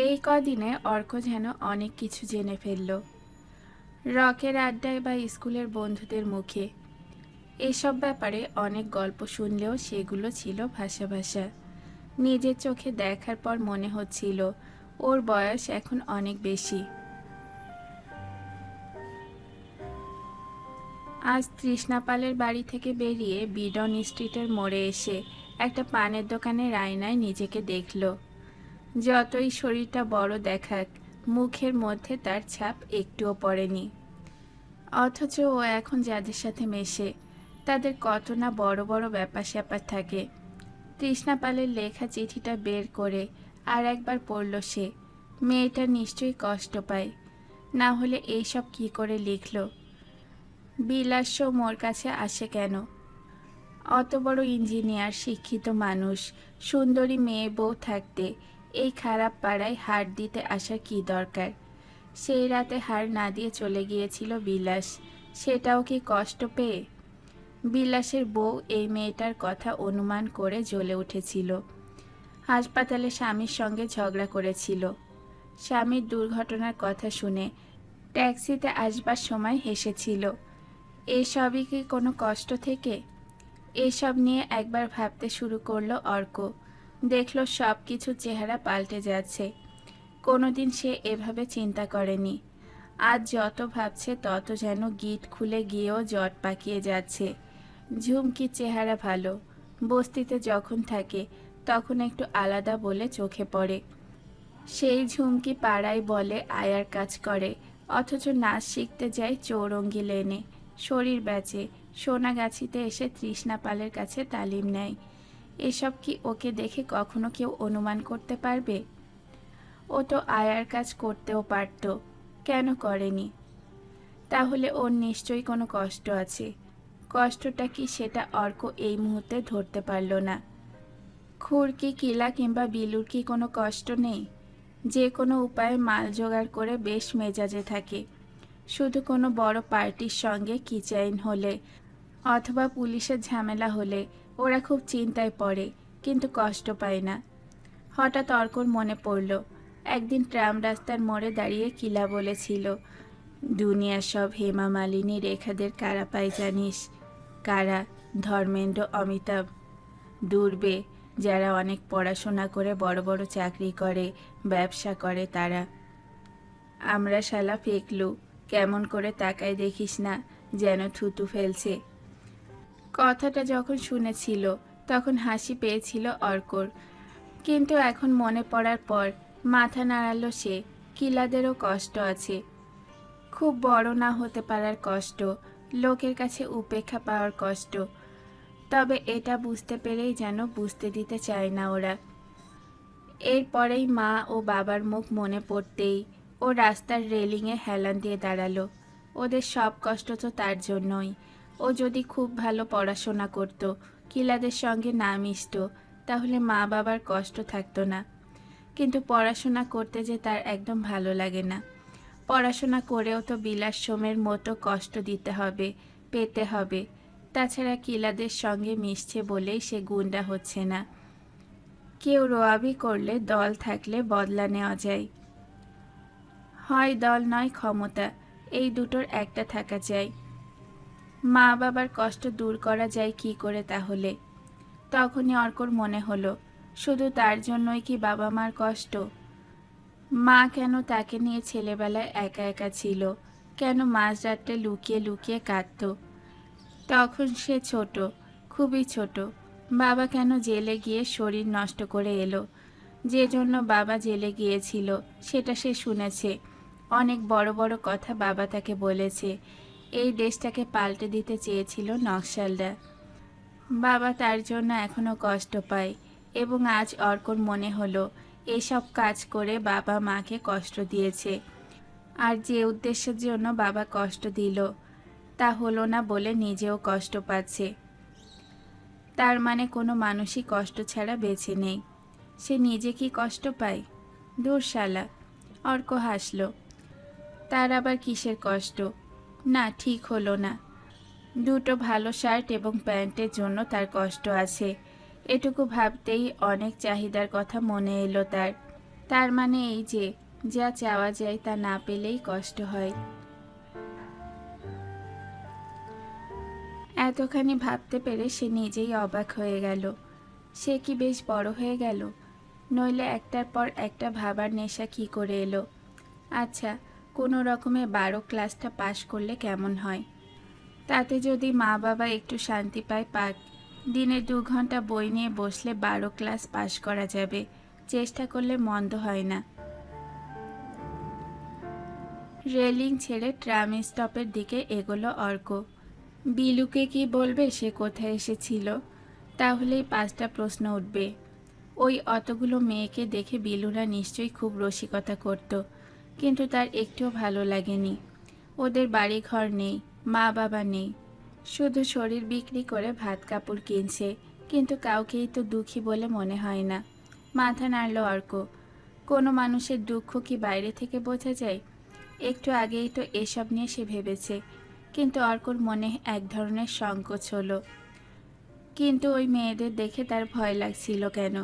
এই কদিনে অর্ক যেন অনেক কিছু জেনে ফেলল। রকের আড্ডায় বা স্কুলের বন্ধুদের মুখে। এসব ব্যাপারে অনেক গল্প শুনলেও সেগুলো ছিল ভাষা ভাষা। নিজের চোখে দেখার পর মনে হচ্ছিল, ওর বয়স এখন অনেক বেশি। আজ তৃষ্ণাপালের বাড়ি থেকে বেরিয়ে বিডন স্ট্রিটের মোড়ে এসে একটা পানের দোকানের আয়নায় নিজেকে দেখল। যতই শরীরটা বড় দেখাক, মুখের মধ্যে তার ছাপ একটুও পড়েনি। অথচ ও এখন যাদের সাথে মেশে, তাদের কত না বড় বড় ব্যাপার স্যাপার থাকে। তৃষ্ণাপালের লেখা চিঠিটা বের করে আর একবার পড়ল সে। মেয়েটা নিশ্চয়ই কষ্ট পায়। না হলে এইসব কি করে লিখল? বিলাস্য মোর কাছে আসে কেন? অত বড় ইঞ্জিনিয়ার শিক্ষিত মানুষ, সুন্দরী মেয়ে বউ থাকতে এই খারাপ পাড়ায় হার দিতে আসা কি দরকার? সেই রাতে হার না দিয়ে চলে গিয়েছিল বিলাস। সেটাও কি কষ্ট পেয়ে? বিলাসের বউ এই মেয়েটার কথা অনুমান করে জ্বলে উঠেছিল। হাসপাতালে স্বামীর সঙ্গে ঝগড়া করেছিল। স্বামীর দুর্ঘটনার কথা শুনে ট্যাক্সিতে আসবার সময় হেসেছিল। এসবই কি কোনো কষ্ট থেকে? এসব নিয়ে একবার ভাবতে শুরু করল অর্ক। দেখল সব কিছু চেহারা পাল্টে যাচ্ছে। কোনোদিন সে এভাবে চিন্তা করেনি। আজ যত ভাবছে, তত যেন গিট খুলে গিয়েও জট পাকিয়ে যাচ্ছে। ঝুমকি চেহারা ভালো। বস্তিতে যখন থাকে, তখন একটু আলাদা বলে চোখে পড়ে। সেই ঝুমকি পাড়ায় বলে আয়ার কাজ করে, অথচ নাচ শিখতে যায় চৌরঙ্গি লেনে। শরীর বেচে সোনাগাছিতে এসে তৃষ্ণা পালের কাছে তালিম নেয়। এসব কি ওকে দেখে কখনো কেউ অনুমান করতে পারবে? ও তো আয়ার কাজ করতেও পারত, কেন করেনি? তাহলে ওর নিশ্চয়ই কোনো কষ্ট আছে। কষ্টটা কি সেটা অর্ক এই মুহূর্তে ধরতে পারল না। খুরকি, কিলা কিংবা বিলুর কি কোনো কষ্ট নেই? যে কোনো উপায়ে মাল জোগাড় করে বেশ মেজাজে থাকে। শুধু কোনো বড় পার্টির সঙ্গে কিচাইন হলে, অথবা পুলিশের ঝামেলা হলে ওরা খুব চিন্তায় পড়ে, কিন্তু কষ্ট পায় না। হঠাৎ অর্কর মনে পড়ল, একদিন ট্রাম রাস্তার মোড়ে দাঁড়িয়ে কিলা বলেছিল দুনিয়ার সব হেমা মালিনী রেখাদের কারা পায় জানিস? কারা? ধর্মেন্দ্র, অমিতাভ। দূরবে যারা অনেক পড়াশোনা করে বড় বড় চাকরি করে, ব্যবসা করে তারা। আমরা শালা ফেকলু, কেমন করে তাকায় দেখিস না, যেন থুতু ফেলছে। কথাটা যখন শুনেছিল, তখন হাসি পেয়েছিল অর্কর। কিন্তু এখন মনে পড়ার পর মাথা নাড়ালো সে, কিলাদেরও কষ্ট আছে। খুব বড় না হতে পারার কষ্ট, লোকের কাছে উপেক্ষা পাওয়ার কষ্ট। তবে এটা বুঝতে পেরেই যেন বুঝতে দিতে চায় না ওরা। এরপরেই মা ও বাবার মুখ মনে পড়তেই ও রাস্তার রেলিংয়ে হেলান দিয়ে দাঁড়াল। ওদের সব কষ্ট তো তার জন্যই। ও যদি খুব ভালো পড়াশোনা করত, কিলাদের সঙ্গে না মিশত, তাহলে মা বাবার কষ্ট থাকতো না। কিন্তু পড়াশোনা করতে যে তার একদম ভালো লাগে না। পড়াশোনা করেও তো বিলাস সোমের মতো কষ্ট দিতে হবে, পেতে হবে। তাছাড়া কিলাদের সঙ্গে মিশছে বলেই সে গুন্ডা হচ্ছে না। কেউ রোয়াবি করলে দল থাকলে বদলা নেওয়া যায়। হয় দল নয় ক্ষমতা, এই দুটোর একটা থাকা চাই মা বাবার কষ্ট দূর করা যায় কি করে তাহলে? তখনই অর্কর মনে হলো, শুধু তার জন্যই কি বাবা মার কষ্ট? মা কেন তাকে নিয়ে ছেলেবেলায় একা একা ছিল? কেন মাঝ রাত্রে লুকিয়ে লুকিয়ে কাঁদত? তখন সে ছোট, খুবই ছোট। বাবা কেন জেলে গিয়ে শরীর নষ্ট করে এলো? যে জন্য বাবা জেলে গিয়েছিল, সেটা সে শুনেছে। অনেক বড় বড় কথা বাবা তাকে বলেছে। এই দেশটাকে পাল্টে দিতে চেয়েছিল নকশালরা। বাবা তার জন্য এখনও কষ্ট পায় এবং আজ অর্কর মনে হলো, এসব কাজ করে বাবা মাকে কষ্ট দিয়েছে। আর যে উদ্দেশ্যের জন্য বাবা কষ্ট দিল, তা হলো না বলে নিজেও কষ্ট পাচ্ছে। তার মানে কোনো মানুষই কষ্ট ছাড়া বেছে নেই। সে নিজে কি কষ্ট পায়? দূর শালা অর্ক হাসল, তার আবার কিসের কষ্ট? না, ঠিক হলো না। দুটো ভালো শার্ট এবং প্যান্টের জন্য তার কষ্ট আছে। এটুকু ভাবতেই অনেক চাহিদার কথা মনে এলো তার। তার মানে এই যে, যা চাওয়া যায় তা না পেলেই কষ্ট হয়। এতখানি ভাবতে পেরে সে নিজেই অবাক হয়ে গেল। সে কি বেশ বড় হয়ে গেল? নইলে একটার পর একটা ভাবার নেশা কি করে এলো? আচ্ছা কোনো রকমে বারো ক্লাসটা পাশ করলে কেমন হয়? তাতে যদি মা বাবা একটু শান্তি পায়, পাক। দিনে দু ঘণ্টা বই নিয়ে বসলে বারো ক্লাস পাশ করা যাবে। চেষ্টা করলে মন্দ হয় না। রেলিং ছেড়ে ট্রাম স্টপের দিকে এগোলো অর্ক। বিলুকে কি বলবে? সে কোথায় এসেছিল? তাহলেই পাঁচটা প্রশ্ন উঠবে। ওই অতগুলো মেয়েকে দেখে বিলুরা নিশ্চয়ই খুব রসিকতা করত। কিন্তু তার একটুও ভালো লাগেনি। ওদের বাড়ি ঘর নেই মা বাবা নেই। শুধু শরীর বিক্রি করে ভাত কাপড় কিনছে, কিন্তু কাউকেই তো দুঃখী বলে মনে হয় না। মাথা নাড়ল অর্ক। কোনো মানুষের দুঃখ কি বাইরে থেকে বোঝা যায়? একটু আগেই তো এসব নিয়ে সে ভেবেছে, কিন্তু অর্কর মনে এক ধরনের সংকোচ হলো। কিন্তু ওই মেয়েদের দেখে তার ভয় লাগছিল কেন?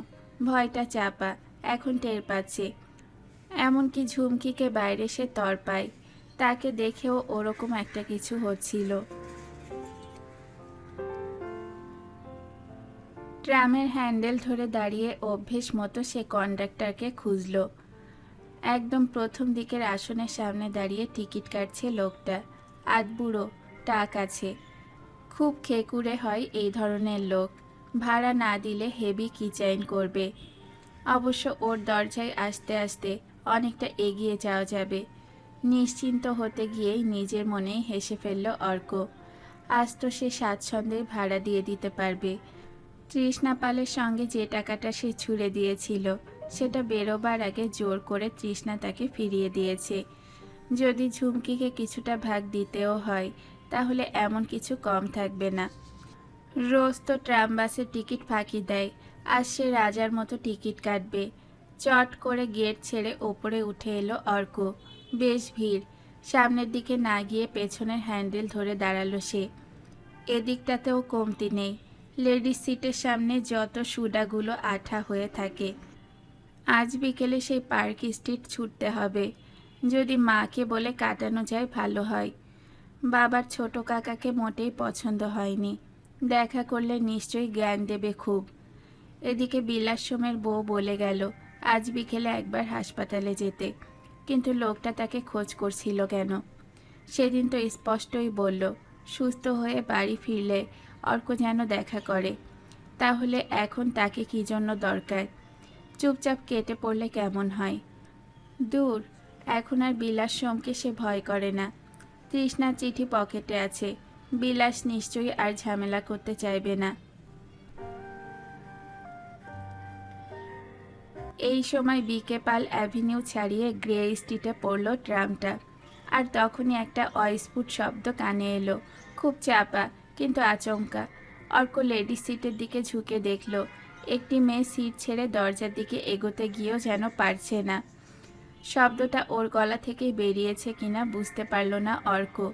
ভয়টা চাপা, এখন টের পাচ্ছে। এমনকি ঝুমকিকে বাইরে সে তর পায় তাকে দেখেও ওরকম একটা কিছু হচ্ছিল। ট্রামের হ্যান্ডেল ধরে দাঁড়িয়ে অভ্যেস মতো সে কন্ডাক্টরকে খুঁজলো। একদম প্রথম দিকের আসনের সামনে দাঁড়িয়ে টিকিট কাটছে লোকটা। আধ বুড়ো, টাক আছে। খুব খেকুড়ে হয় এই ধরনের লোক। ভাড়া না দিলে হেভি কিচাইন করবে। অবশ্য ওর দরজায় আসতে আসতে অনেকটা এগিয়ে যাওয়া যাবে। নিশ্চিন্ত হতে গিয়েই নিজের মনেই হেসে ফেলল অর্ক। আজ তো সে স্বাচ্ছন্দ্যে ভাড়া দিয়ে দিতে পারবে। তৃষ্ণা পালের সঙ্গে যে টাকাটা সে ছুড়ে দিয়েছিল, সেটা বেরোবার আগে জোর করে তৃষ্ণা তাকে ফিরিয়ে দিয়েছে। যদি ঝুমকিকে কিছুটা ভাগ দিতেও হয়, তাহলে এমন কিছু কম থাকবে না। রোজ তো ট্রাম বাসের টিকিট ফাঁকি দেয়, আজ সে রাজার মতো টিকিট কাটবে। চট করে গেট ছেড়ে ওপরে উঠে এলো অর্ক। বেশ ভিড়। সামনের দিকে না গিয়ে পেছনের হ্যান্ডেল ধরে দাঁড়াল সে। এদিকটাতেও কমতি নেই। লেডিস সিটের সামনে যত সুডাগুলো আঠা হয়ে থাকে। আজ বিকেলে সেই পার্ক স্ট্রিট ছুটতে হবে। যদি মাকে বলে কাটানো যায় ভালো হয়। বাবার ছোট কাকাকে মোটেই পছন্দ হয়নি। দেখা করলে নিশ্চয়ই জ্ঞান দেবে খুব। এদিকে বিলাসমের বউ বলে গেল আজ বিকেলে একবার হাসপাতালে যেতে। কিন্তু লোকটা তাকে খোঁজ করছিল কেন? সেদিন তো স্পষ্টই বলল, সুস্থ হয়ে বাড়ি ফিরলে অর্ক যেন দেখা করে। তাহলে এখন তাকে কি জন্য দরকার? চুপচাপ কেটে পড়লে কেমন হয়? দূর, এখন আর বিলাস সোমকে সে ভয় করে না। তৃষ্ণার চিঠি পকেটে আছে। বিলাস নিশ্চয়ই আর ঝামেলা করতে চাইবে না। এই সময় বিকে পাল অ্যাভিনিউ ছাড়িয়ে গ্রে স্ট্রিটে পড়ল ট্রামটা। আর তখনই একটা অস্ফুট শব্দ কানে এলো। খুব চাপা, কিন্তু আচমকা। অর্ক লেডিস সিটের দিকে ঝুঁকে দেখল। একটি মেয়ে সিট ছেড়ে দরজার দিকে এগোতে গিয়েও যেন পারছে না। শব্দটা ওর গলা থেকেই বেরিয়েছে কিনা বুঝতে পারল না অর্ক।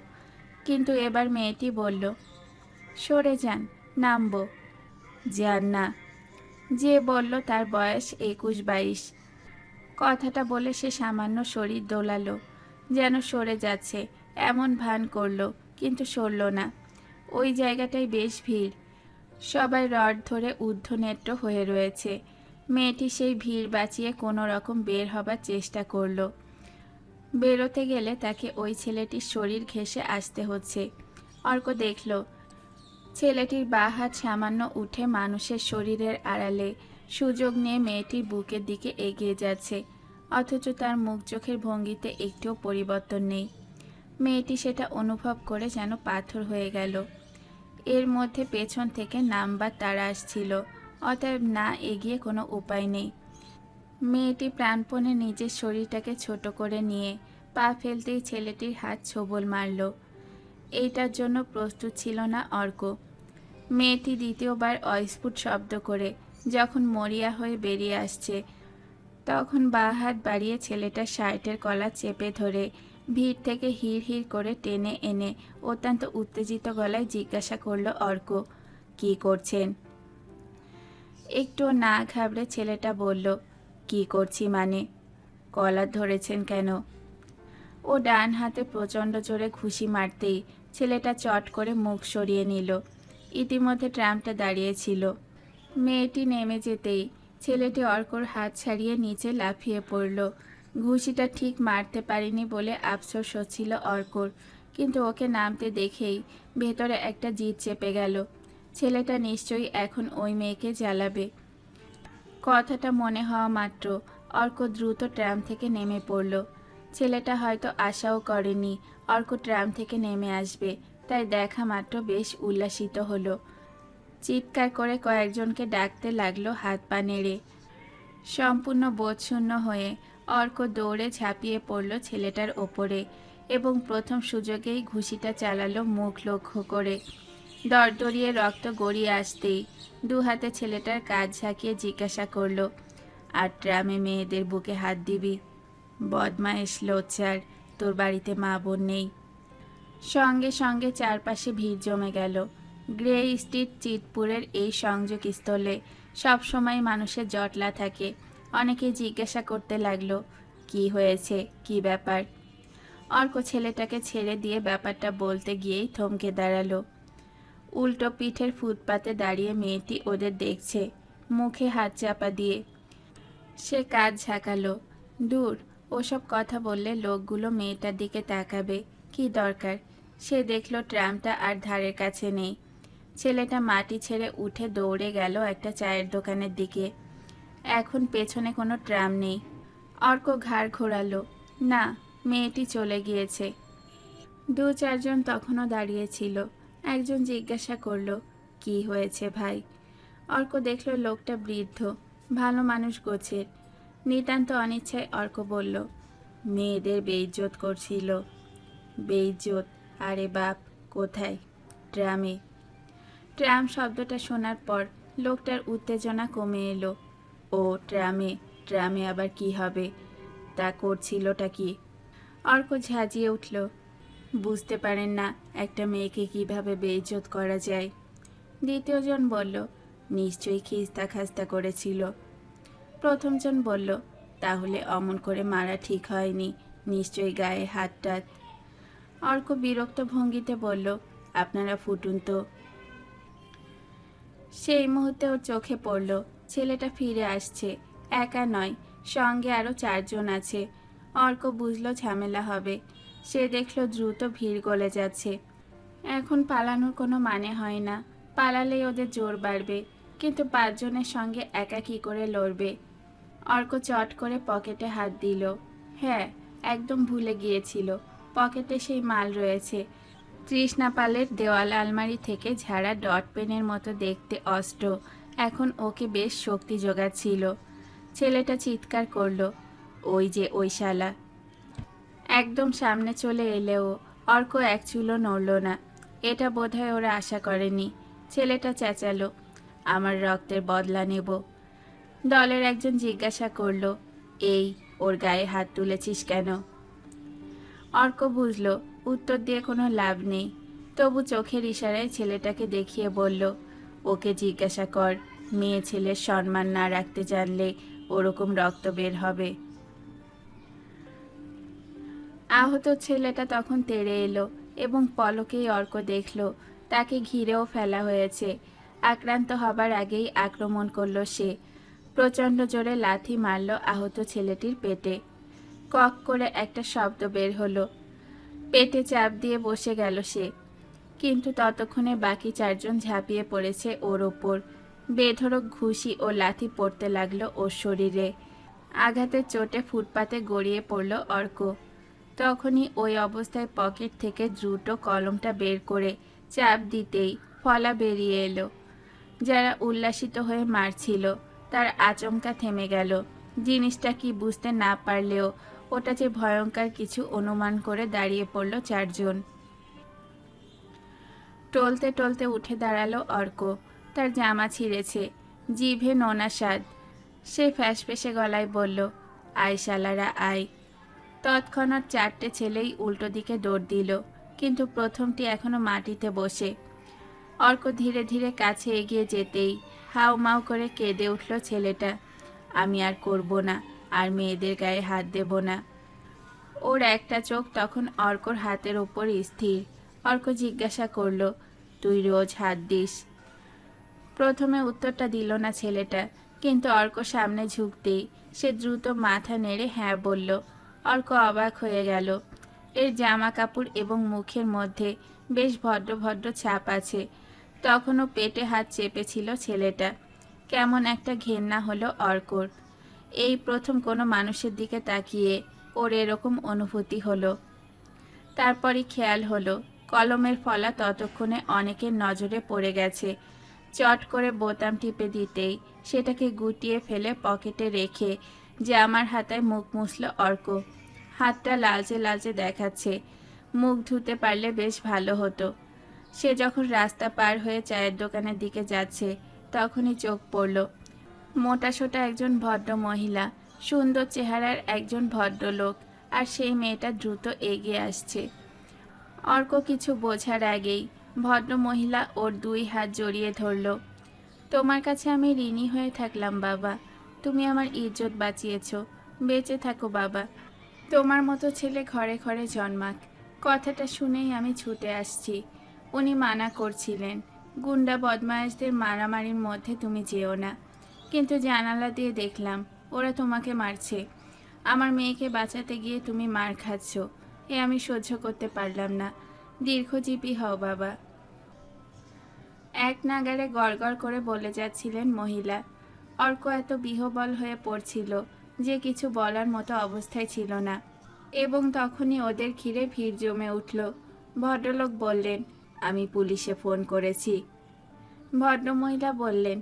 কিন্তু এবার মেয়েটি বলল, সরে যান, নামবো। যান না। যে বলল তার বয়স একুশ বাইশ। কথাটা বলে সে সামান্য শরীর দোলালো, যেন সরে যাচ্ছে, এমন ভান করল, কিন্তু সরল না। ওই জায়গাটায় বেশ ভিড়। সবাই রড ধরে ঊর্ধ্বনেত্র হয়ে রয়েছে। মেয়েটি সেই ভিড় বাঁচিয়ে কোনো রকম বের হবার চেষ্টা করল। বেরোতে গেলে তাকে ওই ছেলেটির শরীর ঘেঁষে আসতে হচ্ছে। অর্ক দেখল ছেলেটির বা হাত সামান্য উঠে মানুষের শরীরের আড়ালে সুযোগ নিয়ে মেয়েটির বুকের দিকে এগিয়ে যাচ্ছে, অথচ তার মুখ চোখের ভঙ্গিতে একটুও পরিবর্তন নেই। মেয়েটি সেটা অনুভব করে যেন পাথর হয়ে গেল। এর মধ্যে পেছন থেকে নাম্বার তারা আসছিল, অতএব না এগিয়ে কোনো উপায় নেই। মেয়েটি প্রাণপণে নিজের শরীরটাকে ছোট করে নিয়ে পা ফেলতেই ছেলেটির হাত ছোবল মারল। এইটার জন্য প্রস্তুত ছিল না অর্ক। মেয়েটি দ্বিতীয়বার অস্ফুট শব্দ করে যখন মরিয়া হয়ে বেরিয়ে আসছে, তখন বা হাত বাড়িয়ে ছেলেটার শার্টের কলা চেপে ধরে ভিড় থেকে হিড় হিড় করে টেনে এনে অত্যন্ত উত্তেজিত গলায় জিজ্ঞাসা করল, অর্ক, কি করছেন? একটু না ঘাবড়ে ছেলেটা বলল, কি করছি মানে? কলার ধরেছেন কেন? ও ডান হাতে প্রচণ্ড জোরে ঘুষি মারতেই ছেলেটা চট করে মুখ সরিয়ে নিল। ইতিমধ্যে ট্রামটা দাঁড়িয়েছিল। মেয়েটি নেমে যেতেই ছেলেটি অর্কর হাত ছাড়িয়ে নিচে লাফিয়ে পড়ল। ঘুষিটা ঠিক মারতে পারিনি বলে আফসোস হচ্ছিল অর্কর, কিন্তু ওকে নামতে দেখেই ভেতরে একটা জিদ চেপে গেল। ছেলেটা নিশ্চয়ই এখন ওই মেয়েকে জ্বালাবে। কথাটা মনে হওয়া মাত্র অর্ক দ্রুত ট্রাম থেকে নেমে পড়ল। ছেলেটা হয়তো আশাও করেনি অর্ক ট্রাম থেকে নেমে আসবে। তাই দেখা মাত্র বেশ উল্লাসিত হলো। চিৎকার করে কয়েকজনকে ডাকতে লাগল হাত পা নেড়ে। সম্পূর্ণ বোধশূন্য হয়ে অর্ক দৌড়ে ঝাঁপিয়ে পড়ল ছেলেটার ওপরে এবং প্রথম সুযোগেই ঘুষিটা চালালো মুখ লক্ষ্য করে। দরদরিয়ে রক্ত গড়িয়ে আসতেই দু হাতে ছেলেটার কাজ ঝাঁকিয়ে জিজ্ঞাসা করল, আর ট্রামে মেয়েদের বুকে হাত দিবি? বদমাইশ লোচার তোর বাড়িতে মা বোন নেই। সঙ্গে সঙ্গে চারপাশে ভিড় জমে গেল। গ্রে স্ট্রিট চিতপুরের এই সংযোগ স্থলে সবসময় মানুষের জটলা থাকে। অনেকে জিজ্ঞাসা করতে লাগল, কি হয়েছে? কি ব্যাপার? অর্ক ছেলেটাকে ছেড়ে দিয়ে ব্যাপারটা বলতে গিয়েই থমকে দাঁড়াল। উল্টো পিঠের ফুটপাতে দাঁড়িয়ে মেয়েটি ওদের দেখছে, মুখে হাত চাপা দিয়ে। সে কাজ ঝাঁকালো। দূর, ওসব কথা বললে লোকগুলো মেয়েটার দিকে তাকাবে। কি দরকার? সে দেখল ট্রামটা আর ধারের কাছে নেই। ছেলেটা মাটি ছেড়ে উঠে দৌড়ে গেল একটা চায়ের দোকানের দিকে। এখন পেছনে কোনো ট্রাম নেই। অর্ক ঘাড় ঘোরালো। না, মেয়েটি চলে গিয়েছে। দু চারজন তখনও দাঁড়িয়েছিল একজন জিজ্ঞাসা করল, কি হয়েছে ভাই? অর্ক দেখল লোকটা বৃদ্ধ, ভালো মানুষ গোছের। নিতান্ত অনিচ্ছায় অর্ক বলল, মেয়েদের বেইজ্জত করছিল। বেইজ্জত? আরে বাপ, কোথায়? ট্রামে। ট্রাম শব্দটা শোনার পর লোকটার উত্তেজনা কমে এলো। ও, ট্রামে ট্রামে আবার কি হবে? তা করছিলটা কি? অর্ক ঝাঁজিয়ে উঠল, বুঝতে পারেন না, একটা মেয়েকে কীভাবে বেইজ্জত করা যায়? দ্বিতীয়জন বলল, নিশ্চয়ই খিস্তা খাস্তা করেছিল। প্রথমজন বলল, তাহলে অমন করে মারা ঠিক হয়নি, নিশ্চয়ই গায়ে হাত টাত অর্ক বিরক্ত ভঙ্গিতে বলল, আপনারা ফুটুন তো। সেই মুহূর্তে ওর চোখে পড়ল, ছেলেটা ফিরে আসছে। একা নয়, সঙ্গে আরও চারজন আছে। অর্ক বুঝলো ঝামেলা হবে। সে দেখল দ্রুত ভিড় গলে যাচ্ছে। এখন পালানোর কোনো মানে হয় না। পালালেই ওদের জোর বাড়বে, কিন্তু পাঁচজনের সঙ্গে একা কী করে লড়বে? অর্ক চট করে পকেটে হাত দিল। হ্যাঁ একদম ভুলে গিয়েছিল। পকেটে সেই মাল রয়েছে। তৃষ্ণাপালের দেওয়াল আলমারি থেকে ঝাড়া ডট পেনের মতো দেখতে অস্ত্র এখন ওকে বেশ শক্তি যোগাচ্ছিল। ছেলেটা চিৎকার করল, ওই যে ওই শালা। একদম সামনে চলে এলেও অর্ক এক চুলো নড়ল না। এটা বোধহয় ওরা আশা করেনি। ছেলেটা চেঁচালো, আমার রক্তের বদলা নেব। দলের একজন জিজ্ঞাসা করল, এই, ওর গায়ে হাত তুলেছিস কেন? অর্ক বুঝলো, উত্তর দিয়ে কোনো লাভ নেই। তবু চোখের ইশারায় ছেলেটাকে দেখিয়ে বলল, ওকে জিজ্ঞাসা কর, মেয়ে ছেলের সম্মান না রাখতে জানলে ওরকম রক্ত বের হবে। আহত ছেলেটা তখন তেড়ে এলো এবং পলকেই অর্ক দেখল, তাকে ঘিরেও ফেলা হয়েছে। আক্রান্ত হবার আগেই আক্রমণ করল সে। প্রচণ্ড জোরে লাথি মারল আহত ছেলেটির পেটে। কক করে একটা শব্দ বের হলো। পেটে চাপ দিয়ে বসে গেল সে। কিন্তু ততক্ষণে বাকি চারজন ঝাঁপিয়ে পড়েছে ওর ওপর। বেধড়ক ঘুষি ও লাথি পড়তে লাগল ওর শরীরে। আঘাতের চোটে ফুটপাতে গড়িয়ে পড়ল অর্ক। তখনই ওই অবস্থায় পকেট থেকে দ্রুত কলমটা বের করে চাপ দিতেই ফলা বেরিয়ে এলো। যারা উল্লাসিত হয়ে মারছিল, তার আচমকা থেমে গেল। জিনিসটা কি বুঝতে না পারলেও ওটা যে ভয়ঙ্কর কিছু অনুমান করে দাঁড়িয়ে পড়ল চারজন। টলতে টলতে উঠে দাঁড়াল অর্ক। তার জামা ছিঁড়েছে, জিভে নোনা স্বাদ। সে ফ্যাসফেসে গলায় বলল, আয় শালারা, আয়। তৎক্ষণাৎ চারটে ছেলেই উল্টো দিকে দৌড় দিল, কিন্তু প্রথমটি এখনও মাটিতে বসে। অর্ক ধীরে ধীরে কাছে এগিয়ে যেতেই হাউ মাউ করে কেঁদে উঠল ছেলেটা, আমি আর করব না। আর মেয়েদের গায়ে হাত দেব না। ওর একটা চোখ তখন অর্কর হাতের ওপর স্থির। অর্ক জিজ্ঞাসা করল, তুই রোজ হাত দিস? প্রথমে উত্তরটা দিল না ছেলেটা, কিন্তু অর্ক সামনে ঝুঁকতেই সে দ্রুত মাথা নেড়ে হ্যাঁ বলল। অর্ক অবাক হয়ে গেল। এর জামা কাপড় এবং মুখের মধ্যে বেশ ভদ্র ভদ্র ছাপ আছে। তখনও পেটে হাত চেপেছিল ছেলেটা। কেমন একটা ঘেন্না হলো অর্কর। এই প্রথম কোনো মানুষের দিকে তাকিয়ে ওর এরকম অনুভূতি হলো। তারপরই খেয়াল হলো, কলমের ফলা ততক্ষণে অনেকের নজরে পড়ে গেছে। চট করে বোতাম টিপে দিতেই সেটাকে গুটিয়ে ফেলে পকেটে রেখে যে আমার হাতায় মুখ মুছল অর্ক। হাতটা লালচে লালচে দেখাচ্ছে। মুখ ধুতে পারলে বেশ ভালো হতো। সে যখন রাস্তা পার হয়ে চায়ের দোকানের দিকে যাচ্ছে, তখনই চোখ পড়ল। মোটাসোটা একজন ভদ্র মহিলা সুন্দর চেহারার একজন ভদ্রলোক, আর সেই মেয়েটা দ্রুত এগিয়ে আসছে। অর্ক কিছু বোঝার আগেই ভদ্র মহিলা ওর দুই হাত জড়িয়ে ধরল। তোমার কাছে আমি ঋণী হয়ে থাকলাম বাবা। তুমি আমার ইজ্জত বাঁচিয়েছ। বেঁচে থাকো বাবা। তোমার মতো ছেলে ঘরে ঘরে জন্মাক। কথাটা শুনেই আমি ছুটে আসছি। উনি মানা করছিলেন, গুন্ডা বদমায়েশদের মারামারির মধ্যে তুমি যেও না। কিন্তু জানালা দিয়ে দেখলাম, ওরা তোমাকে মারছে। আমার মেয়েকে বাঁচাতে গিয়ে তুমি মার খাচ্ছ। এ আমি সহ্য করতে পারলাম না। দীর্ঘজীবী হও বাবা। এক নাগারে গড়গড় করে বলে যাচ্ছিলেন মহিলা। অর্ক এত বিহবল হয়ে পড়ছিল যে কিছু বলার মতো অবস্থায় ছিল না। এবং তখনই ওদের ঘিরে ভিড় জমে উঠল। ভদ্রলোক বললেন, আমি পুলিশে ফোন করেছি। ভদ্রমহিলা বললেন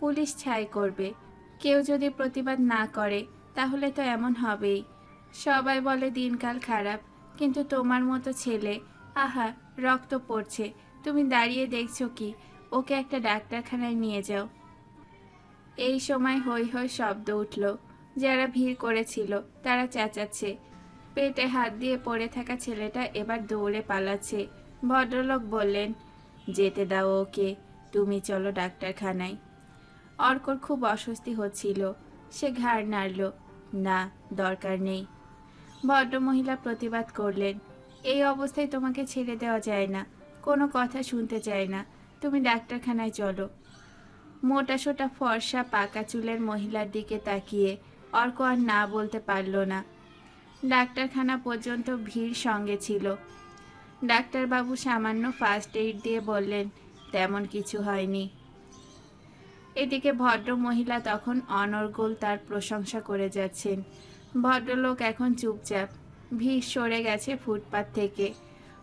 পুলিশ ছাই করবে। কেউ যদি প্রতিবাদ না করে, তাহলে তো এমন হবেই। সবাই বলে দিনকাল খারাপ, কিন্তু তোমার মতো ছেলে, আহা, রক্ত পড়ছে। তুমি দাঁড়িয়ে দেখছ কি? ওকে একটা ডাক্তারখানায় নিয়ে যাও। এই সময় হই হই শব্দ উঠল। যারা ভিড় করেছিল, তারা চেঁচাচ্ছে। পেটে হাত দিয়ে পড়ে থাকা ছেলেটা এবার দৌড়ে পালাচ্ছে। ভদ্রলোক বললেন, যেতে দাও ওকে। তুমি চলো ডাক্তারখানায়। অর্কর খুব অস্বস্তি হচ্ছিল। সে ঘাড় নাড়ল, না, দরকার নেই। ভদ্রমহিলা প্রতিবাদ করলেন, এই অবস্থায় তোমাকে ছেড়ে দেওয়া যায় না, কোনো কথা শুনতে চায় না, তুমি ডাক্তারখানায় চলো। মোটা সোটা ফর্সা পাকা চুলের মহিলার দিকে তাকিয়ে অর্ক আর না বলতে পারল না। ডাক্তারখানা পর্যন্ত ভিড় সঙ্গে ছিল। ডাক্তারবাবু সামান্য ফার্স্ট এইড দিয়ে বললেন, তেমন কিছু হয়নি। এদিকে ভদ্র মহিলা তখন অনর্গল তার প্রশংসা করে যাচ্ছেন ভদ্রলোক এখন চুপচাপ। ভিড় সরে গেছে ফুটপাত থেকে।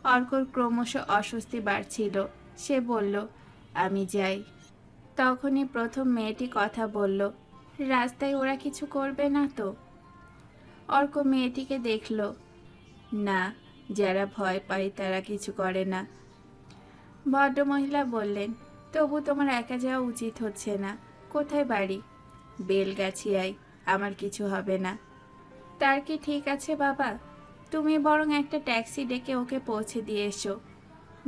অর্কর ক্রমশ অস্বস্তি বাড়ছিল। সে বলল, আমি যাই। তখনই প্রথম মেয়েটি কথা বলল, রাস্তায় ওরা কিছু করবে না তো? অর্ক মেয়েটিকে দেখল, না, যারা ভয় পায় তারা কিছু করে না। ভদ্রমহিলা বললেন তবু তোমার একা যাওয়া উচিত হচ্ছে না। কোথায় বাড়ি? বেলগাছিয়ায়। আমার কিছু হবে না। তার কি ঠিক আছে বাবা? তুমি বরং একটা ট্যাক্সি ডেকে ওকে পৌঁছে দিয়ে এসো।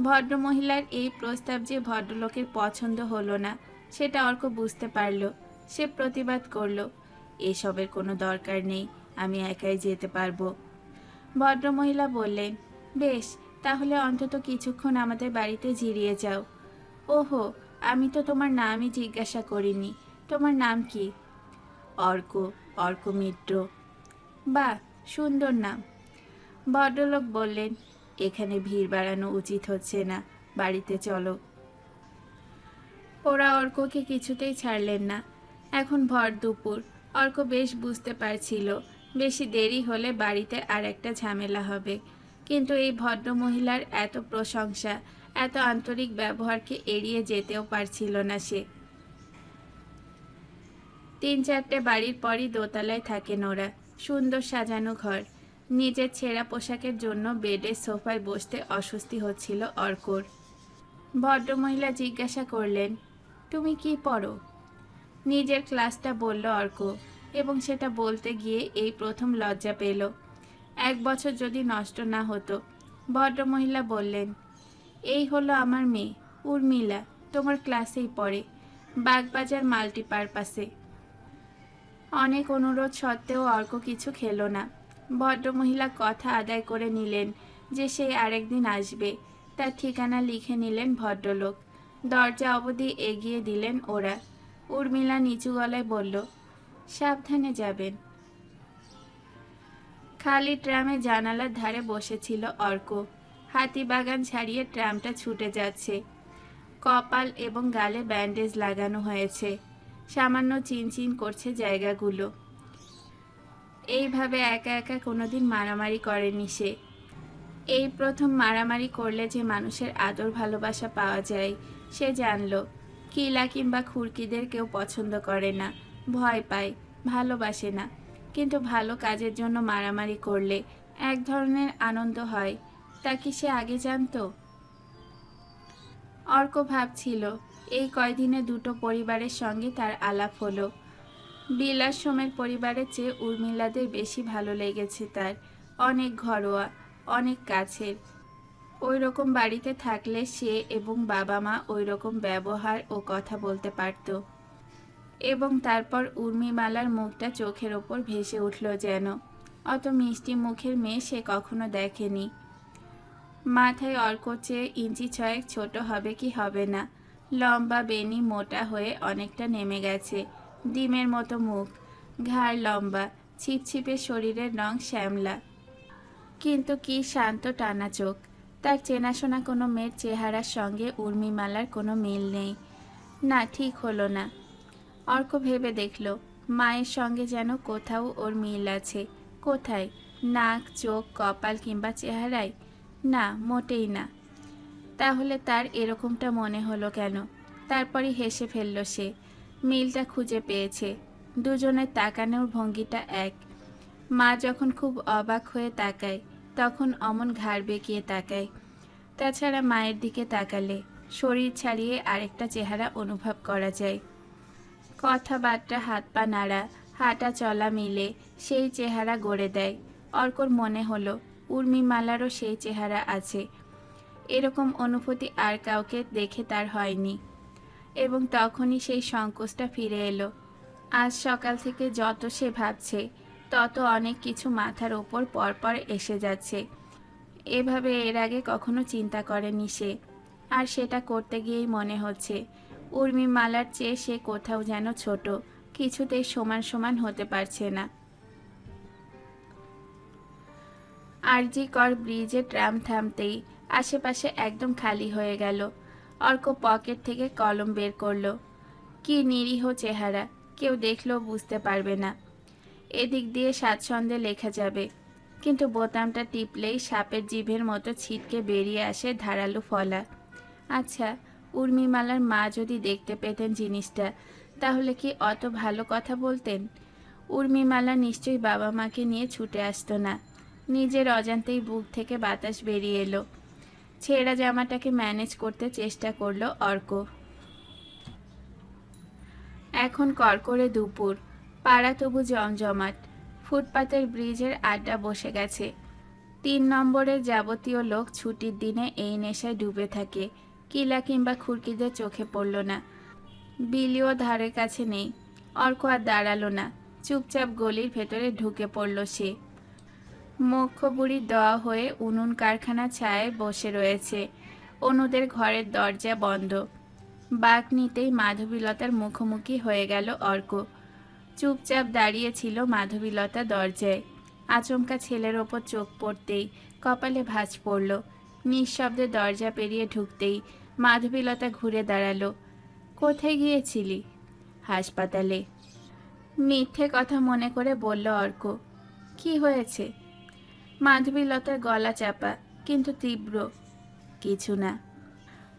ভদ্রমহিলার এই প্রস্তাব যে ভদ্রলোকের পছন্দ হলো না, সেটা অর্ক বুঝতে পারল। সে প্রতিবাদ করল, এসবের কোনো দরকার নেই, আমি একাই যেতে পারব। ভদ্রমহিলা বললেন, বেশ, তাহলে অন্তত কিছুক্ষণ আমাদের বাড়িতে জিরিয়ে যাও। ওহো, আমি তো তোমার নামই জিজ্ঞাসা করিনি। তোমার নাম কি? অর্ক অর্ক মিত্র। বাহ, সুন্দর নাম। ভদ্রলোক বললেন, এখানে ভিড় বাড়ানো উচিত হচ্ছে না, বাড়িতে চলো। ওরা অর্ককে কিছুতেই ছাড়লেন না। এখন ভর দুপুর, অর্ক বেশ বুঝতে পারছিল, বেশি দেরি হলে বাড়িতে আর একটা ঝামেলা হবে। কিন্তু এই ভদ্র মহিলার এত প্রশংসা এত আন্তরিক ব্যবহারকে এড়িয়ে যেতেও পারছিল না সে। তিন চারটে বাড়ির পরই দোতলায় থাকেন ওরা। সুন্দর সাজানো ঘর। নিজের ছেঁড়া পোশাকের জন্য বেডের সোফায় বসতে অস্বস্তি হচ্ছিল অর্কর। ভদ্রমহিলা জিজ্ঞাসা করলেন, তুমি কি পড়ো? নিজের ক্লাসটা, বলল অর্ক, এবং সেটা বলতে গিয়ে এই প্রথম লজ্জা পেল। এক বছর যদি নষ্ট না হতো, ভদ্রমহিলা বললেন এই হলো আমার মেয়ে, উর্মিলা, তোমার ক্লাসেই পড়ে, বাগবাজার মাল্টিপারপাসে। অনেক অনুরোধ সত্ত্বেও অর্ক কিছু খেলো না। ভদ্রমহিলা কথা আদায় করে নিলেন যে সে আরেকদিন আসবে। তার ঠিকানা লিখে নিলেন ভদ্রলোক। দরজা অবধি এগিয়ে দিলেন ওরা। উর্মিলা নিচু গলায় বলল, সাবধানে যাবেন। খালি ট্রামে জানালার ধারে বসেছিল অর্ক। হাতিবাগান ছাড়িয়ে ট্রামটা ছুটে যাচ্ছে। কপাল এবং গালে ব্যান্ডেজ লাগানো হয়েছে। সামান্য চিনচিন করছে জায়গাগুলো। এইভাবে একা একা কোনোদিন মারামারি করেনি সে। এই প্রথম মারামারি করলে যে মানুষের আদর ভালোবাসা পাওয়া যায়, সে জানল, কিলা কিংবা খুরকিদের কেউ পছন্দ করে না, ভয় পায়, ভালোবাসে না। কিন্তু ভালো কাজের জন্য মারামারি করলে এক ধরনের আনন্দ হয়। তা কি সে আগে জানতো? অর্ক ভাবছিল, এই কয়দিনে দুটো পরিবারের সঙ্গে তার আলাপ হলো। বিলাস সোমের পরিবারের চেয়ে উর্মিলাদের বেশি ভালো লেগেছে তার। অনেক ঘরোয়া, অনেক কাছের। ওই রকম বাড়িতে থাকলে সে এবং বাবা মা ওই রকম ব্যবহার ও কথা বলতে পারত। এবং তারপর উর্মিমালার মুখটা চোখের ওপর ভেসে উঠল যেন। অত মিষ্টি মুখের মেয়ে সে কখনো দেখেনি। মাথায় অর্ক চেয়ে ইঞ্চি ছয়েক ছোট হবে কি হবে না। লম্বা বেনি মোটা হয়ে অনেকটা নেমে গেছে। ডিমের মতো মুখ। ঘাড় লম্বা। ছিপছিপে শরীরের রং শ্যামলা। কিন্তু কি শান্ত টানা চোখ। তার চেনাশোনা কোনো মেয়ের চেহারার সঙ্গে উর্মিমালার কোনো মিল নেই। না, ঠিক হলো না। অর্ক ভেবে দেখল, মায়ের সঙ্গে যেন কোথাও ওর মিল আছে। কোথায়? নাক, চোখ, কপাল কিংবা চেহারায়? না, মোটেই না। তাহলে তার এরকমটা মনে হলো কেন? তারপরই হেসে ফেলল সে। মিলটা খুঁজে পেয়েছে। দুজনের তাকানোর ভঙ্গিটা এক। মা যখন খুব অবাক হয়ে তাকায়, তখন অমন ঘাড় বেঁকিয়ে তাকায়। তাছাড়া মায়ের দিকে তাকালে শরীর ছাড়িয়ে আরেকটা চেহারা অনুভব করা যায়। কথাবার্তা, হাত পা নাড়া, হাঁটা চলা মিলে সেই চেহারা গড়ে দেয়। অর্কর মনে হলো উর্মিমালারও সেই চেহারা আছে। এরকম অনুভূতি আর কাউকে দেখে তার হয়নি। এবং তখনই সেই সংকোচটা ফিরে এলো। আজ সকাল থেকে যত সে ভাবছে, তত অনেক কিছু মাথার ওপর পরপর এসে যাচ্ছে। এভাবে এর আগে কখনো চিন্তা করেনি সে। আর সেটা করতে গিয়েই মনে হচ্ছে উর্মিমালার চেয়ে সে কোথাও যেন ছোট, কিছুতেই সমান সমান হতে পারছে না। আরজি কর ব্রিজে ট্রাম থামতেই আশেপাশে একদম খালি হয়ে গেল। অর্ক পকেট থেকে কলম বের করল। কি নিরীহ চেহারা, কেউ দেখলেও বুঝতে পারবে না। এদিক দিয়ে স্বাচ্ছন্দ্যে লেখা যাবে। কিন্তু বোতামটা টিপলেই সাপের জিভের মতো ছিটকে বেরিয়ে আসে ধারালো ফলা। আচ্ছা উর্মিমালার মা যদি দেখতে পেতেন জিনিসটা, তাহলে কি অত ভালো কথা বলতেন? উর্মিমালা নিশ্চয়ই বাবা মাকে নিয়ে ছুটে আসতো না। নিজের অজান্তেই বুক থেকে বাতাস বেরিয়ে এলো। ছেঁড়া জামাটাকে ম্যানেজ করতে চেষ্টা করল অর্ক। এখন কড়কড়ে দুপুর, পাড়া তবু জমজমাট, ফুটপাতের ব্রিজের আড্ডা বসে গেছে। তিন নম্বরের যাবতীয় লোক ছুটির দিনে এই নেশায় ডুবে থাকে, কিলা কিংবা খুরকিদের চোখে পড়ল না। বিলিও ধারের কাছে নেই, অর্ক আর দাঁড়াল না, চুপচাপ গলির ভেতরে ঢুকে পড়ল সে। মুখ্য বুড়ি দেওয়া হয়ে উনুন কারখানা ছায়ায় বসে রয়েছে। অনুদের ঘরের দরজা বন্ধ। বাঘ নিতেই মাধবীলতার মুখোমুখি হয়ে গেল অর্ক। চুপচাপ দাঁড়িয়েছিল মাধবীলতা দরজায়। আচমকা ছেলের ওপর চোখ পড়তেই কপালে ভাঁজ পড়ল। নিঃশব্দে দরজা পেরিয়ে ঢুকতেই মাধবীলতা ঘুরে দাঁড়াল। কোথায় গিয়েছিলি? হাসপাতালে। মিথ্যে কথা মনে করে বলল অর্ক। কি হয়েছে? মাধবীলতার গলা চাপা, কিন্তু তীব্র। কিছু না।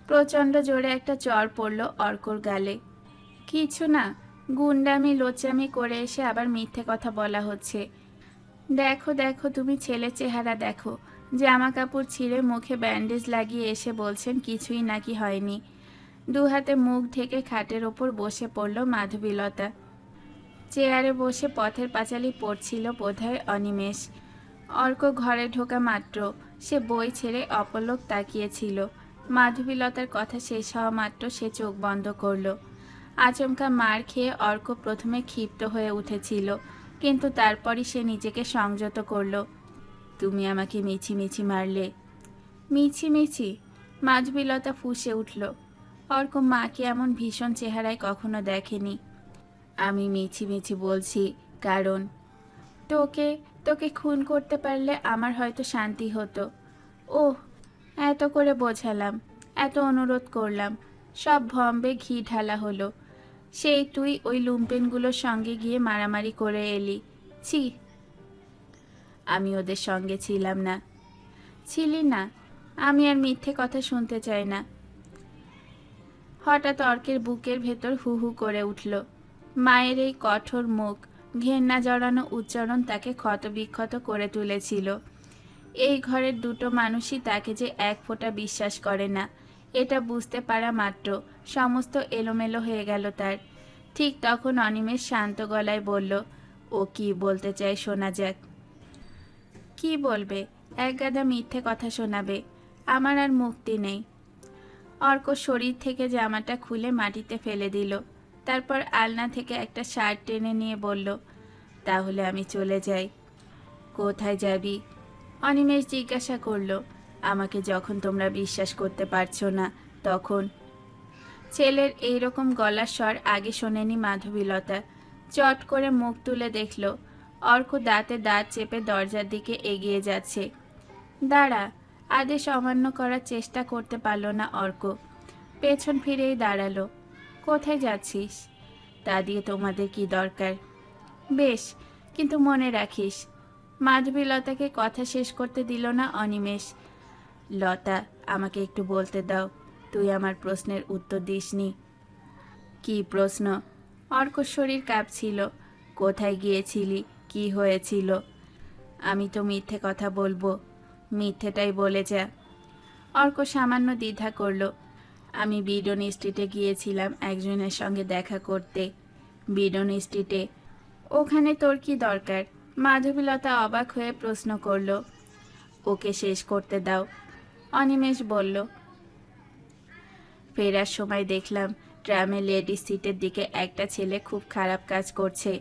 প্রচণ্ড জোরে একটা চর পড়ল অর্কর গালে। কিছু না, গুন্ডামি লোচামি করে এসে আবার মিথ্যে কথা বলা হচ্ছে। দেখো দেখো, তুমি ছেলে চেহারা দেখো। জামা কাপড় ছিঁড়ে মুখে ব্যান্ডেজ লাগিয়ে এসে বলছেন, কিছুই নাকি হয়নি। দু হাতে মুখ ঢেকে খাটের ওপর বসে পড়ল মাধবীলতা। চেয়ারে বসে পথের পাঁচালি পড়ছিল বোধহয় অনিমেষ। অর্ক ঘরে ঢোকা মাত্র। সে বই ছেড়ে অপলক তাকিয়েছিল। মাধবীলতার কথা শেষ হওয়া মাত্র সে চোখ বন্ধ করল। আচমকা মার খেয়ে অর্ক প্রথমে ক্ষিপ্ত হয়ে উঠেছিল, কিন্তু তারপরই সে নিজেকে সংযত করল। তুমি আমাকে মিছি মিছি মারলে। মিছি মিছি? মাঝবিলতা ফুঁসে উঠল। অর্ক মাকে এমন ভীষণ চেহারায় কখনো দেখেনি। আমি মিছি মিছি বলছি, কারণ? তোকে তোকে খুন করতে পারলে আমার হয়তো শান্তি হতো। ওহ, এত করে বোঝালাম, এত অনুরোধ করলাম, সব ভম্বে ঘি ঢালা হলো। সেই তুই ওই লুম্পেনগুলোর সঙ্গে গিয়ে মারামারি করে এলি। ছি। আমি ওদের সঙ্গে ছিলাম না। ছিলি না, আমি আর মিথ্যে কথা শুনতে চাই না। হঠাৎ অর্কের বুকের ভেতর হু হু করে উঠল। মায়ের এই কঠোর মুখ ঘেন্না জড়ানো উচ্চারণ তাকে ক্ষতবিক্ষত করে তুলেছিল। এই ঘরের দুটো মানুষই তাকে যে এক ফোঁটা বিশ্বাস করে না, এটা বুঝতে পারা মাত্র। সমস্ত এলোমেলো হয়ে গেল তার। ঠিক তখন অনিমেষ শান্ত গলায় বলল, ও কি বলতে চায় শোনা যাক। কি বলবে? এক গাদা মিথ্যে কথা শোনাবে। আমার আর মুক্তি নেই। অর্ক শরীর থেকে জামাটা খুলে মাটিতে ফেলে দিল। তারপর আলনা থেকে একটা শার্ট টেনে নিয়ে বলল, তাহলে আমি চলে যাই। কোথায় যাবি? অনিমেষ জিজ্ঞাসা করল, আমাকে যখন তোমরা বিশ্বাস করতে পারছ না, তখন? ছেলের এইরকম গলার স্বর আগে শোনেনি মাধবীলতা। চট করে মুখ তুলে দেখল, অর্ক দাঁতে দাঁত চেপে দরজার দিকে এগিয়ে যাচ্ছে। দাঁড়া, আদেশ অমান্য করার চেষ্টা করতে পারল না অর্ক। পেছন ফিরেই দাঁড়াল। কোথায় যাচ্ছিস? তা দিয়ে তোমাদের কি দরকার? বেশ, কিন্তু মনে রাখিস মাধবী লতাকে কথা শেষ করতে দিল না অনিমেষ। লতা, আমাকে একটু বলতে দাও, তুই আমার প্রশ্নের উত্তর দিসনি। কি প্রশ্ন? অর্ক শরীর কাঁপছিল। কোথায় গিয়েছিলি? কি হয়েছিল? আমি তো মিথ্যে কথা বলব। মিথ্যেটাই বলে যা। অর্ক সামান্য দ্বিধা করল। আমি বিডন স্ট্রিটে গিয়েছিলাম একজনের সঙ্গে দেখা করতে। বিডন স্ট্রিটে, ওখানে তোর কি দরকার? মাধবীলতা অবাক হয়ে প্রশ্ন করল। ওকে শেষ করতে দাও। অনিমেষ বলল। ফেরার সময় দেখলাম ট্রামে লেডিস সিটের দিকে একটা ছেলে খুব খারাপ কাজ করছে।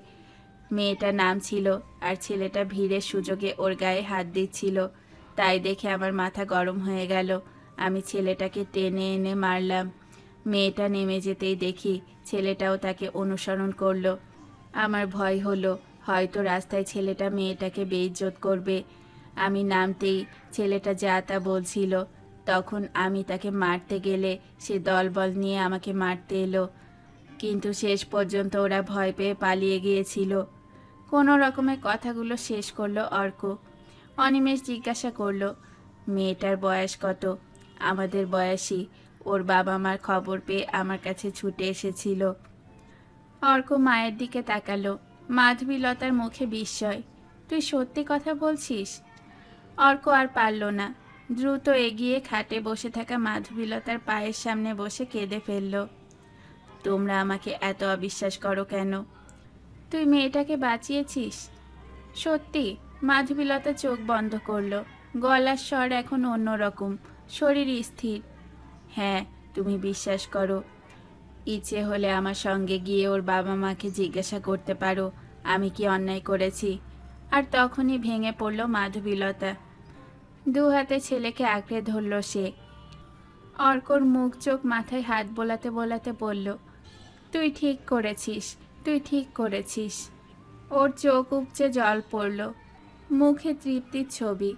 মেয়েটা নাম ছিল আর ছেলেটা ভিড়ের সুযোগে ওর গায়ে হাত দিচ্ছিল। তাই দেখে আমার মাথা গরম হয়ে গেল। আমি ছেলেটাকে টেনে এনে মারলাম। মেয়েটা নেমে যেতেই দেখি ছেলেটাও তাকে অনুসরণ করল। আমার ভয় হলো, হয়তো রাস্তায় ছেলেটা মেয়েটাকে বেইজ্জত করবে। আমি নামতেই ছেলেটা যা তা বলছিল। তখন আমি তাকে মারতে গেলে সে দলবল নিয়ে আমাকে মারতে এলো। কিন্তু শেষ পর্যন্ত ওরা ভয় পেয়ে পালিয়ে গিয়েছিল। কোনো রকমের কথাগুলো শেষ করল অর্ক। অনিমেষ জিজ্ঞাসা করল, মেয়েটার বয়স কত? আমাদের বয়সী। ওর বাবা মার খবর পেয়ে আমার কাছে ছুটে এসেছিল। অর্ক মায়ের দিকে তাকালো। মাধবীলতার মুখে বিস্ময়। তুই সত্যি কথা বলছিস? অর্ক আর পারল না। দ্রুত এগিয়ে খাটে বসে থাকা মাধবীলতার পায়ের সামনে বসে কেঁদে ফেলল। তোমরা আমাকে এত অবিশ্বাস করো কেন? তুই মেয়েটাকে বাঁচিয়েছিস? সত্যি। মাধবীলতা চোখ বন্ধ করল। গলার স্বর এখন অন্যরকম। শরীর স্থির। হ্যাঁ তুমি বিশ্বাস করো। ইচ্ছে হলে আমার সঙ্গে গিয়ে ওর বাবা মাকে জিজ্ঞাসা করতে পারো, আমি কি অন্যায় করেছি? আর তখনই ভেঙে পড়ল মাধবীলতা। দু হাতে ছেলেকে আঁকড়ে ধরল সে। অর্কর মুখ চোখ মাথায় হাত বোলাতে বোলাতে বলল, তুই ঠিক করেছিস, তুই ঠিক করেছিস। ওর চোখ উপচে জল পড়ল। মুখে তৃপ্তির ছবি।